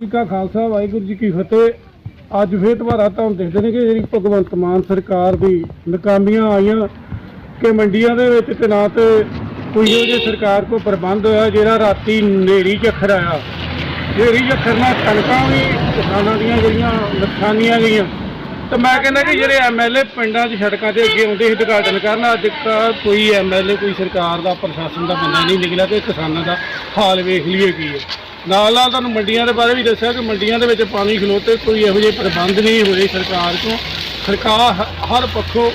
ਜੀ ਕਾ ਖਾਲਸਾ, ਵਾਹਿਗੁਰੂ ਜੀ ਕੀ ਫਤਿਹ। ਅੱਜ ਫੇਰ ਦੁਬਾਰਾ ਤੁਹਾਨੂੰ ਦੇਖਦੇ ਨੇ ਕਿ ਜਿਹੜੀ ਭਗਵੰਤ ਮਾਨ ਸਰਕਾਰ ਦੀ ਨਕਾਮੀਆਂ ਆਈਆਂ ਕਿ ਮੰਡੀਆਂ ਦੇ ਵਿੱਚ ਤੇ ਨਾ ਤੇ ਕੋਈ ਉਹ ਜੇ ਸਰਕਾਰ ਕੋ ਪ੍ਰਬੰਧ ਹੋਇਆ ਜਿਹੜਾ ਰਾਤੀ ਨੇਰੀ ਝੱਖਰ ਆਇਆ। ਨੇਰੀ ਝੱਖਰ ਨਾਲ ਕਣਕਾਂ ਵੀ ਕਿਸਾਨਾਂ ਦੀਆਂ ਜਿਹੜੀਆਂ ਨੁਕਸਾਨੀਆਂ ਗਈਆਂ। ਤੇ ਮੈਂ ਕਹਿੰਦਾ ਕਿ ਜਿਹੜੇ ਐਮਐਲਏ ਪਿੰਡਾਂ 'ਚ ਸੜਕਾਂ ਤੇ ਅੱਗੇ ਆਉਂਦੇ ਸੀ ਉਦਘਾਟਨ ਕਰਨ, ਅੱਜ ਤੱਕ ਕੋਈ ਐਮਐਲਏ ਕੋਈ ਸਰਕਾਰ ਦਾ, ਪ੍ਰਸ਼ਾਸਨ ਦਾ ਬੰਦਾ ਨਹੀਂ ਨਿਕਲਿਆ ਕਿ ਕਿਸਾਨਾਂ ਦਾ ਹਾਲ ਵੇਖ ਲਈਏ ਕੀ ਹੈ। ਨਾਲ ਨਾਲ ਤੁਹਾਨੂੰ ਮੰਡੀਆਂ ਦੇ ਬਾਰੇ ਵੀ ਦੱਸਿਆ ਕਿ ਮੰਡੀਆਂ ਦੇ ਵਿੱਚ ਪਾਣੀ ਖਲੋਤੇ ਕੋਈ ਇਹੋ ਜਿਹੇ ਪ੍ਰਬੰਧ ਨਹੀਂ ਹੋਏ ਸਰਕਾਰ ਤੋਂ ਸਰਕਾਰ ਹ- ਹਰ ਪੱਖੋਂ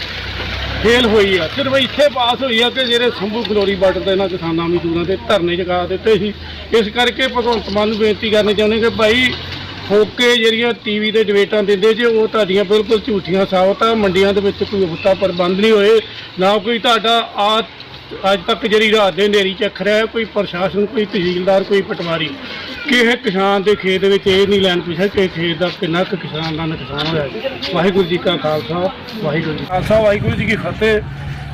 ਫੇਲ ਹੋਈ ਆ। ਸਿਰਫ ਇੱਥੇ ਪਾਸ ਹੋਈ ਆ ਕਿ ਜਿਹੜੇ ਸੰਭੂ ਖਲੋਰੀ ਬਾਰਡਰ ਤੇ ਇਹਨਾਂ ਕਿਸਾਨਾਂ ਮਜ਼ਦੂਰਾਂ ਦੇ ਧਰਨੇ ਜਗਾ ਦਿੱਤੇ ਸੀ। ਇਸ ਕਰਕੇ ਭਗਵੰਤ ਮਾਨ ਨੂੰ ਬੇਨਤੀ ਕਰਨੀ ਚਾਹੁੰਦੇ ਕਿ ਭਾਈ ਹੋਕੇ ਜਿਹੜੀਆਂ ਟੀਵੀ ਤੇ ਡਿਬੇਟਾਂ ਦਿੰਦੇ ਜੇ, ਉਹ ਤੁਹਾਡੀਆਂ ਬਿਲਕੁਲ ਝੂਠੀਆਂ ਸਾਬਤ ਆ। ਮੰਡੀਆਂ ਦੇ ਵਿੱਚ ਕੋਈ ਹੁੱਤਾ ਪ੍ਰਬੰਧ ਨਹੀਂ ਹੋਏ। ਨਾ ਕੋਈ ਤੁਹਾਡਾ ਆ ਅੱਜ ਤੱਕ ਜਿਹੜੀ ਰਾਤ ਦੇ ਹਨੇਰੀ ਚੱਖ ਰਿਹਾ ਹੈ, ਕੋਈ ਪ੍ਰਸ਼ਾਸਨ ਕੋਈ ਤਹਿਸੀਲਦਾਰ ਕੋਈ ਪਟਵਾਰੀ ਕਿਸੇ ਕਿਸਾਨ ਦੇ ਖੇਤ ਵਿੱਚ ਇਹ ਨਹੀਂ ਲੈਣ ਪੁੱਛਿਆ ਕਿ ਖੇਤ ਦਾ ਕਿੰਨਾ ਕੁ ਕਿਸਾਨ ਦਾ ਨੁਕਸਾਨ ਹੋਇਆ ਹੈ। ਵਾਹਿਗੁਰੂ ਜੀ ਕਾ ਖਾਲਸਾ ਵਾਹਿਗੁਰੂ ਜੀ ਖਾਲਸਾ ਵਾਹਿਗੁਰੂ ਜੀ ਕੀ ਫਤਿਹ।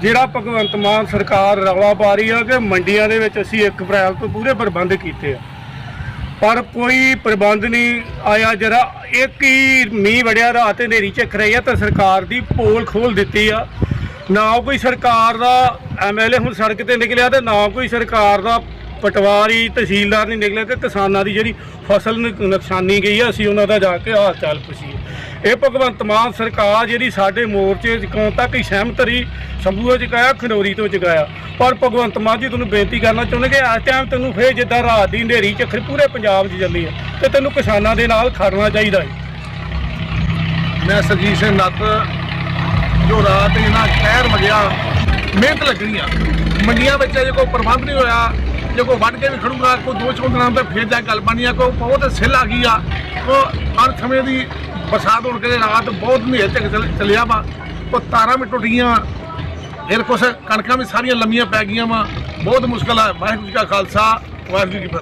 ਜਿਹੜਾ ਭਗਵੰਤ ਮਾਨ ਸਰਕਾਰ ਰੌਲਾ ਪਾ ਰਹੀ ਆ ਕਿ ਮੰਡੀਆਂ ਦੇ ਵਿੱਚ ਅਸੀਂ 1 ਅਪ੍ਰੈਲ ਤੋਂ ਪੂਰੇ ਪ੍ਰਬੰਧ ਕੀਤੇ ਆ। ਪਰ ਕੋਈ ਪ੍ਰਬੰਧ ਨਹੀਂ ਆਇਆ ਜਰਾ ਇੱਕ ਹੀ ਮੀਂਹ ਵੜਿਆ ਰਾਤ ਤੇ ਹਨੇਰੀ ਝੱਖ ਰਹੀ ਆ ਤਾਂ ਸਰਕਾਰ ਦੀ ਪੋਲ ਖੋਲ ਦਿੱਤੀ ਆ। ਨਾ ਕੋਈ ਸਰਕਾਰ ਦਾ ਐਮਐਲਏ ਹੁਣ ਸੜਕ ਤੇ ਨਿਕਲਿਆ ਤੇ ਨਾ ਕੋਈ ਸਰਕਾਰ ਦਾ ਪਟਵਾਰੀ, ਤਹਿਸੀਲਦਾਰ ਨਹੀਂ ਨਿਕਲਿਆ ਕਿ ਕਿਸਾਨਾਂ ਦੀ ਜਿਹੜੀ ਫਸਲ ਨੁਕ- ਨੁਕਸਾਨੀ ਗਈ ਆ, ਅਸੀਂ ਉਹਨਾਂ ਦਾ ਜਾ ਕੇ ਹਾਲ ਚਾਲ ਪੁੱਛੀਏ। ਇਹ ਭਗਵੰਤ ਮਾਨ ਸਰਕਾਰ ਜਿਹੜੀ ਸਾਡੇ ਮੋਰਚੇ ਚੁਕਾਉਣ ਤੱਕ ਹੀ ਸਹਿਮਤ ਰਹੀ ਸੰਭੂਆ ਚੁਕਾਇਆ ਖਨੌਰੀ ਤੋਂ ਚੁਕਾਇਆ ਪਰ ਭਗਵੰਤ ਮਾਨ ਜੀ, ਤੁਹਾਨੂੰ ਬੇਨਤੀ ਕਰਨਾ ਚਾਹੁੰਦੇ ਕਿ ਇਸ ਟਾਈਮ ਤੈਨੂੰ ਫੇਰ ਜਿੱਦਾਂ ਰਾਤ ਦੀ ਹਨੇਰੀ ਝੱਖਰ ਪੂਰੇ ਪੰਜਾਬ 'ਚ ਚੱਲੀ ਹੈ ਤੇ ਤੈਨੂੰ ਕਿਸਾਨਾਂ ਦੇ ਨਾਲ ਖੜਨਾ ਚਾਹੀਦਾ ਹੈ ਮੈਂ ਸਰਜੀਤ ਸਿੰਘ ਨੱਤ ਜੋ ਰਾਤ ਇਹਨਾਂ ਸ਼ਹਿਰ ਮਗਿਆ, ਮਿਹਨਤ ਲੱਗਣੀ ਆ। ਮੰਡੀਆਂ ਵਿੱਚ ਜੇ ਕੋਈ ਪ੍ਰਬੰਧ ਨਹੀਂ ਹੋਇਆ, ਜੇ ਕੋਈ ਵੱਢ ਕੇ ਵੀ ਖੜੂਗਾ, ਕੋਈ ਦੋ ਚੋਂ ਹੁੰਦਾ ਤੇ ਫੇਰ ਜਾ ਕੇ ਗੱਲ ਬਣੀ ਆ, ਕੋਈ ਬਹੁਤ ਸਿੱਲ ਆ ਗਈ ਆ। ਉਹ ਹਰ ਸਮੇਂ ਦੀ ਬਰਸਾਤ ਹੋਣ ਕਰਕੇ ਰਾਤ ਬਹੁਤ ਹਨੇਰ ਤੱਕ ਚੱਲ- ਚੱਲਿਆ ਵਾ। ਉਹ ਤਾਰਾਂ ਵੀ ਟੁੱਟ ਗਈਆਂ ਫਿਰ ਕੁਛ ਕਣਕਾਂ ਵੀ ਸਾਰੀਆਂ ਲੰਮੀਆਂ ਪੈ ਗਈਆਂ ਵਾ। ਬਹੁਤ ਮੁਸ਼ਕਲ ਆ। ਵਾਹਿਗੁਰੂ ਜੀ ਕਾ ਖਾਲਸਾ, ਵਾਹਿਗੁਰੂ ਜੀ ਕੀ ਫਤਿਹ।